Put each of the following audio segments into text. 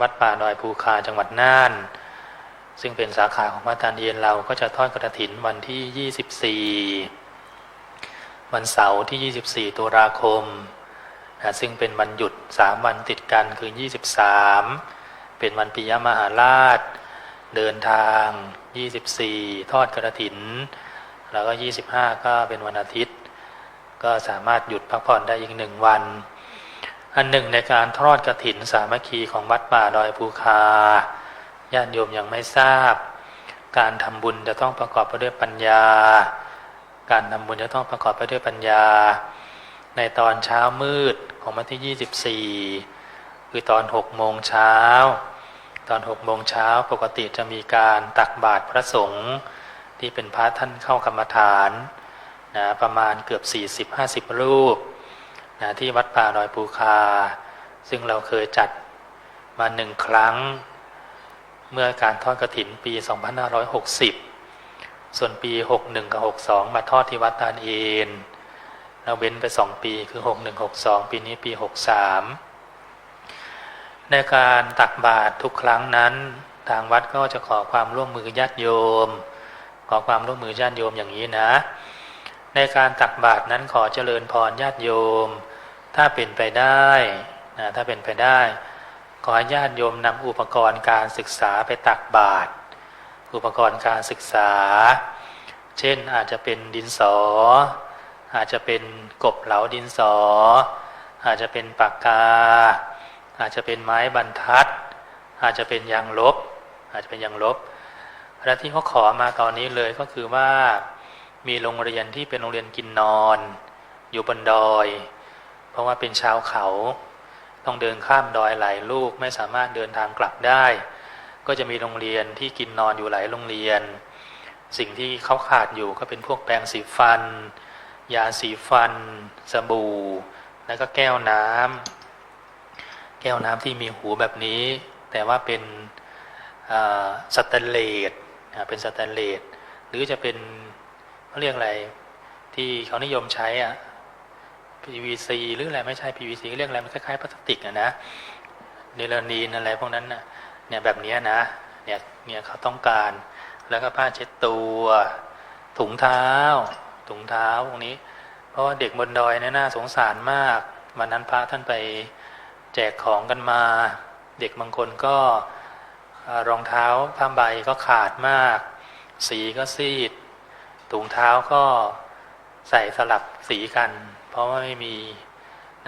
วัดป่าดอยภูคาจังหวัดน่าน ซึ่งเป็นสาขาของวัดตานเย็นเราก็จะทอดกระถินวันที่ 24 วันเสาร์ที่ 24 ตุลาคมนะซึ่งเป็นวันหยุด 3 วันติดกันคือ 23 เป็นวันปิยมหาราช เดินทาง 24 ทอดกระถิน แล้วก็ 25 ก็เป็นวันอาทิตย์ ก็สามารถหยุดพักผ่อนได้อีกหนึ่งวัน อันหนึ่งในการทอดกระถินสามัคคีของวัดป่าดอยภูคาญาติโยมยังไม่ทราบ การทำบุญจะต้องประกอบไปด้วยปัญญา การทำบุญจะต้องประกอบไปด้วยปัญญา ในตอนเช้ามืดของวันที่ 24 คือตอน6โมงเช้า ตอน6โมงเช้าปกติจะมีการตักบาตรพระสงฆ์ที่เป็นพระท่านเข้ากรรมฐานนะประมาณเกือบ 40-50 รูป นะที่วัดป่าดอยปูคา ซึ่งเราเคยจัดมาหนึ่งครั้ง เมื่อการทอดกระถินปี 2560 ส่วนปี 61 กับ 62 มาทอดที่วัดตาลเอนเราเว้นไป 2 ปีคือ 61 62 ปีนี้ปี 63 ในการตักบาตรทุกครั้งนั้น ทางวัดก็จะขอความร่วมมือญาติโยม ขอความร่วมมือญาติโยมอย่างนี้นะ ในการตักบาตรนั้นขอเจริญพรญาติโยม ถ้าเป็นไปได้นะถ้าเป็นไปได้ ขอให้ญาติโยมนำอุปกรณ์การศึกษาไปตักบาตรอุปกรณ์การศึกษา เช่นอาจจะเป็นดินสอ อาจจะเป็นกบเหลาดินสอ อาจจะเป็นปากกา อาจจะเป็นไม้บรรทัด อาจจะเป็นยางลบ อาจจะเป็นยางลบและที่เขาขอมาตอนนี้เลยก็คือว่า มีโรงเรียนที่เป็นโรงเรียนกินนอน อยู่บนดอย เพราะว่าเป็นชาวเขา ต้องเดินข้ามดอยหลายลูกไม่สามารถเดินทางกลับได้ ก็จะมีโรงเรียนที่กินนอนอยู่หลายโรงเรียน สิ่งที่เขาขาดอยู่ก็เป็นพวกแปรงสีฟัน ยาสีฟัน สบู่ แล้วก็แก้วน้ำแก้วน้ำที่มีหูแบบนี้ แต่ว่าเป็นสแตนเลสเป็นสแตนเลสหรือจะเป็น เขาเรียกอะไร ที่เขานิยมใช้อะ PVC หรืออะไรไม่ใช่ PVC เรียกอะไรมันคล้ายๆพลาสติกอะนะเนลานีนอะไรพวกนั้นนะเนี่ยแบบนี้นะเนี่ยเนี่ยเขาต้องการแล้วก็ผ้าเช็ดตัวถุงเท้า ถุงเท้าพวกนี้ เพราะว่าเด็กบนดอยเนี่ยน่าสงสารมากวันนั้นพระท่านไปแจกของกันมา เด็กบางคนก็รองเท้าผ้าใบก็ขาดมาก สีก็ซีด ถุงเท้าก็ใส่สลับสีกัน เพราะว่าไม่มี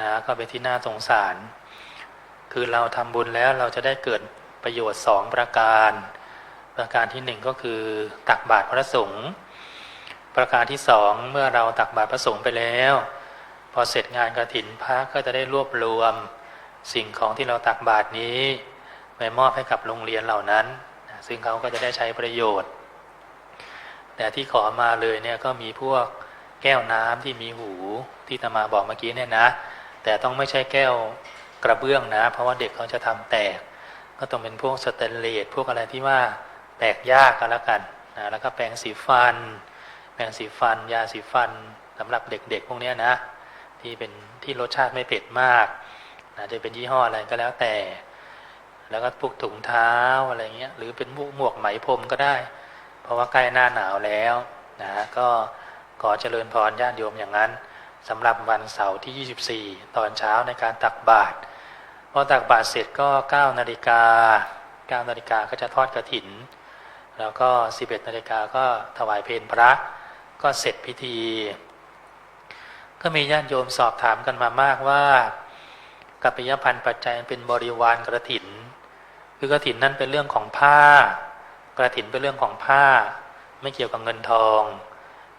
นะก็เป็นที่น่าสงสาร คือเราทำบุญแล้วเราจะได้เกิดประโยชน์สองประการ ประการที่หนึ่งก็คือตักบาตรพระสงฆ์ประการที่สองเมื่อเราตักบาตรพระสงฆ์ไปแล้ว พอเสร็จงานกระถินพระก็จะได้รวบรวม สิ่งของที่เราตักบาตรนี้ไปมอบให้กับโรงเรียนเหล่านั้น ซึ่งเขาก็จะได้ใช้ประโยชน์ แต่ที่ขอมาเลยเนี่ยก็มีพวกแก้วน้ำที่มีหูที่ตมาบอกเมื่อกี้เนี่ยนะ แต่ต้องไม่ใช่แก้วกระเบื้องนะ เพราะว่าเด็กเขาจะทำแตก ก็ต้องเป็นพวกสแตนเลสพวกอะไรที่ว่าแตกยากกันแล้วกันนะแล้วก็แปรงสีฟัน แปรงสีฟัน ยาสีฟันสำหรับเด็กๆ พวกนี้นะ ที่เป็นที่รสชาติไม่เผ็ดมากนะจะเป็นยี่ห้ออะไรก็แล้วแต่ แล้วก็พวกถุงเท้าอะไรเงี้ยหรือเป็นหมวกไหมพรมก็ได้ ราะว่าใกล้หน้าหนาวแล้วนะก็ขอเจริญพรญาติโยมอย่างนั้นสำหรับวันเสาร์ที่ 24 ตอนเช้าในการตักบาตรพอตักบาตรเสร็จก็ 9 นาฬิกา 9 นาฬิกาก็จะทอดกระถิน แล้วก็ 11 นาฬิกาก็ถวายเพลพระก็เสร็จพิธี ก็มีญาติโยมสอบถามกันมามากว่ากัปปิยพันธ์ปัจจัยเป็นบริวารกระถิน คือกระถินนั่นเป็นเรื่องของผ้า กระถินเป็นเรื่องของผ้า ไม่เกี่ยวกับเงินทอง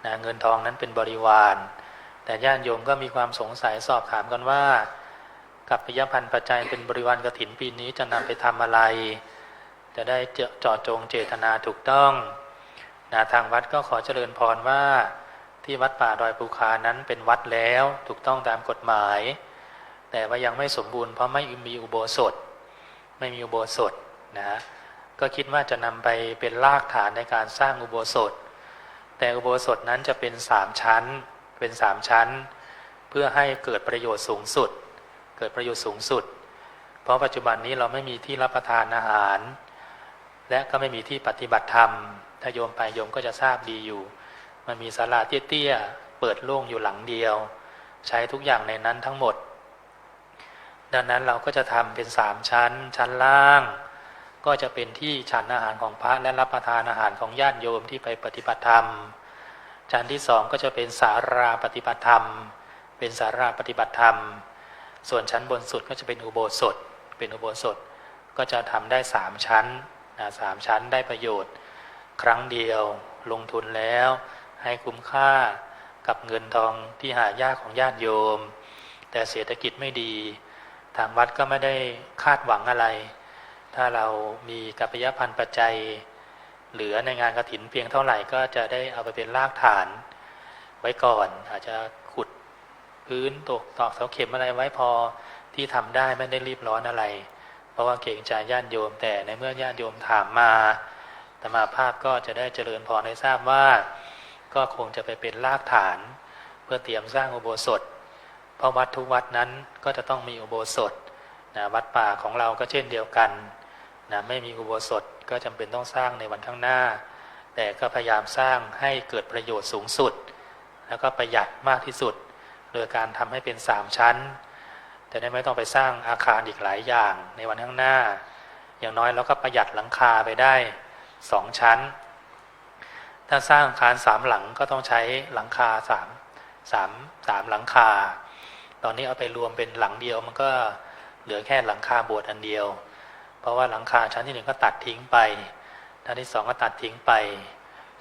นะเงินทองนั้นเป็นบริวาร แต่ญาติโยมก็มีความสงสัยสอบถามกันว่า กับปิยพันธ์ปัจจัยเป็นบริวารกระถินปีนี้จะนำไปทำอะไร จะได้เจาะจงเจตนาถูกต้องนะทางวัดก็ขอเจริญพรว่าที่วัดป่าดอยปูคานั้นเป็นวัดแล้วถูกต้องตามกฎหมาย แต่ว่ายังไม่สมบูรณ์เพราะไม่มีอุโบสถ ไม่มีอุโบสถนะ ก็คิดว่าจะนำไปเป็นรากฐานในการสร้างอุโบสถ แต่อุโบสถนั้นจะเป็นสามชั้น เป็นสามชั้น เพื่อให้เกิดประโยชน์สูงสุด เกิดประโยชน์สูงสุด เพราะปัจจุบันนี้เราไม่มีที่รับประทานอาหาร และก็ไม่มีที่ปฏิบัติธรรม ถ้าโยมไปโยมก็จะทราบดีอยู่ มันมีศาลาเตี้ยๆ เปิดโล่งอยู่หลังเดียว ใช้ทุกอย่างในนั้นทั้งหมด ดังนั้นเราก็จะทำเป็นสามชั้น ชั้นล่าง ก็จะเป็นที่ฉันอาหารของพระและรับประทานอาหารของญาติโยมที่ไปปฏิบัติธรรมชั้นที่สองก็จะเป็นสาราปฏิบัติธรรม เป็นสาราปฏิบัติธรรม ส่วนชั้นบนสุดก็จะเป็นอุโบสถ เป็นอุโบสถก็จะทำได้สามชั้นสามชั้นได้ประโยชน์ ครั้งเดียวลงทุนแล้ว ให้คุ้มค่ากับเงินทองที่หายากของญาติโยม แต่เศรษฐกิจไม่ดี ทางวัดก็ไม่ได้คาดหวังอะไร ถ้าเรามีกัปยพันธ์ปัจจัย เหลือในงานกระถินเพียงเท่าไหร่ก็จะได้เอาไปเป็นรากฐานไว้ก่อน อาจจะขุดพื้นตกตอกเสาเข็มอะไรไว้พอที่ทำได้ไม่ได้รีบร้อนอะไร เพราะว่าเก่งใจญาติโยม แต่ในเมื่อญาติโยมถามมาธรรมาภาพก็จะได้เจริญพรให้ทราบว่า ก็คงจะไปเป็นรากฐาน เพื่อเตรียมสร้างอุโบสถ เพราะวัดทุกวัดนั้นก็จะต้องมีอุโบสถนะวัดป่าของเราก็เช่นเดียวกัน นะไม่มีอุโบสถก็จำเป็นต้องสร้างในวันข้างหน้า แต่ก็พยายามสร้างให้เกิดประโยชน์สูงสุด แล้วก็ประหยัดมากที่สุด โดยการทำให้เป็นสามชั้น แต่ได้ไม่ต้องไปสร้างอาคารอีกหลายอย่างในวันข้างหน้า อย่างน้อยเราก็ประหยัดหลังคาไปได้สองชั้น ถ้าสร้างอาคารสามหลังก็ต้องใช้หลังคาสามสามสามหลังคา ตอนนี้เอาไปรวมเป็นหลังเดียวมันก็เหลือแค่หลังคาโบสถ์อันเดียว เพราะว่าหลังคาชั้นที่หนึ่งก็ตัดทิ้งไปชั้นที่สองก็ตัดทิ้งไป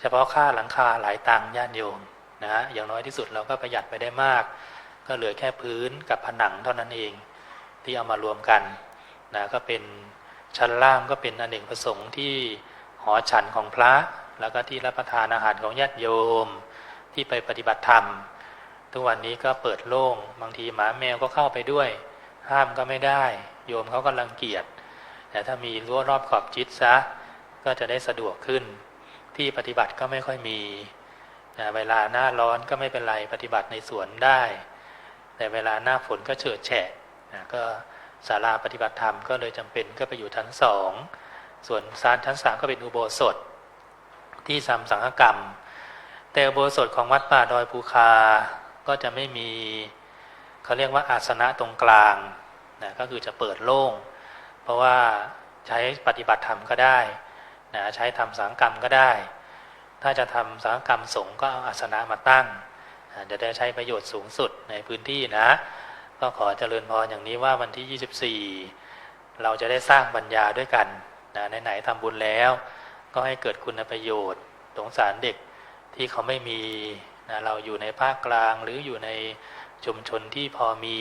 เฉพาะค่าหลังคาหลายตังค์ญาติโยมนะอย่างน้อยที่สุดเราก็ประหยัดไปได้มาก ก็เหลือแค่พื้นกับผนังเท่านั้นเองที่เอามารวมกันนะก็เป็นชั้นล่างก็เป็นอเนกประสงค์ที่หอฉันของพระ แล้วก็ที่รับประทานอาหารของญาติโยม ที่ไปปฏิบัติธรรม ทุกวันนี้ก็เปิดโล่ง บางทีหมาแมวก็เข้าไปด้วย ห้ามก็ไม่ได้ โยมเขาก็รังเกียจ แต่ถ้ามีรั้วรอบขอบจิตซะ ก็จะได้สะดวกขึ้น ที่ปฏิบัติก็ไม่ค่อยมีนะเวลาหน้าร้อนก็ไม่เป็นไรปฏิบัติในสวนได้ แต่เวลาหน้าฝนก็เฉิดแฉะนะก็ศาลาปฏิบัติธรรมก็เลยจำเป็นก็ไปอยู่ชั้นสองส่วนซานชั้นสามก็เป็นอุโบสถ ที่ทำสังฆกรรม แต่อุโบสถของวัดป่าดอยภูคาก็จะไม่มีเขาเรียกว่าอาสนะตรงกลางนะก็คือจะเปิดโล่ง ราะว่าใช้ปฏิบัติธรรมก็ได้นะใช้ทำสังกรรมก็ได้ ถ้าจะทำสังกรรมสงก็เอาอาสนะมาตั้งนะจะได้ใช้ประโยชน์สูงสุดในพื้นที่นะ ก็ขอเจริญพรอย่างนี้ว่าวันที่ 24 เราจะได้สร้างปัญญาด้วยกันนะไหนๆทำบุญแล้ว ก็ให้เกิดคุณประโยชน์สงสารเด็กที่เขาไม่มีนะเราอยู่ในภาคกลางหรืออยู่ในชุมชนที่พอมี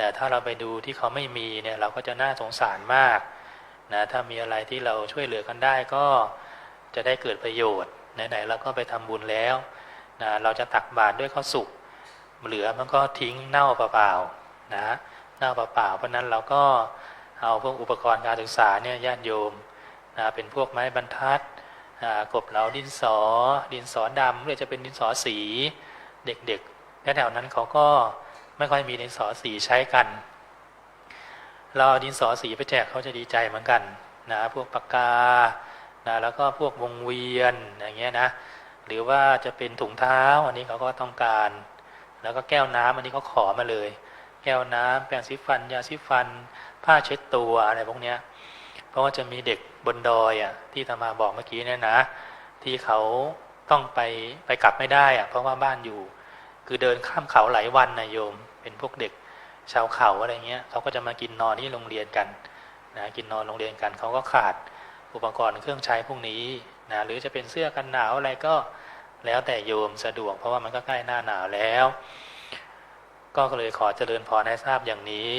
แต่ถ้าเราไปดูที่เขาไม่มีเนี่ยเราก็จะน่าสงสารมากนะถ้ามีอะไรที่เราช่วยเหลือกันได้ก็จะได้เกิดประโยชน์ไหนๆเราก็ไปทำบุญแล้วนะเราจะตักบาตรด้วยข้าวสุกเหลือมันก็ทิ้งเน่าเปล่าๆนะเน่าเปล่าๆเพราะนั้นเราก็เอาพวกอุปกรณ์การศึกษาเนี่ยญาติโยมนะเป็นพวกไม้บรรทัดกบเหลาดินสอ ดินสอดำหรือจะเป็นดินสอสีเด็กๆแถวๆนั้นเขาก็ ไม่ค่อยมีดินสอสีใช้กัน เราดินสอสีไปแจกเขาจะดีใจเหมือนกันนะพวกปากกานะแล้วก็พวกวงเวียนอย่างเงี้ยนะหรือว่าจะเป็นถุงเท้าอันนี้เขาก็ต้องการ แล้วก็แก้วน้ำอันนี้เขาขอมาเลย แก้วน้ำแปรงสีฟัน ยาสีฟัน ผ้าเช็ดตัวอะไรพวกเนี้ยเพราะว่าจะมีเด็กบนดอยอะที่ธรรมาบอกเมื่อกี้เนี่ยนะ ที่เขาต้องไปไปกลับไม่ได้อะเพราะว่าบ้านอยู่ คือเดินข้ามเขาหลายวันนะโยม เป็นพวกเด็กชาวเขาอะไรเงี้ยเขาก็จะมากินนอนที่โรงเรียนกันนะกินนอนโรงเรียนกันเขาก็ขาดอุปกรณ์เครื่องใช้พวกนี้นะหรือจะเป็นเสื้อกันหนาวอะไรก็แล้วแต่โยมสะดวกเพราะว่ามันก็ใกล้หน้าหนาวแล้ว ก็เลยขอเจริญพรให้ทราบอย่างนี้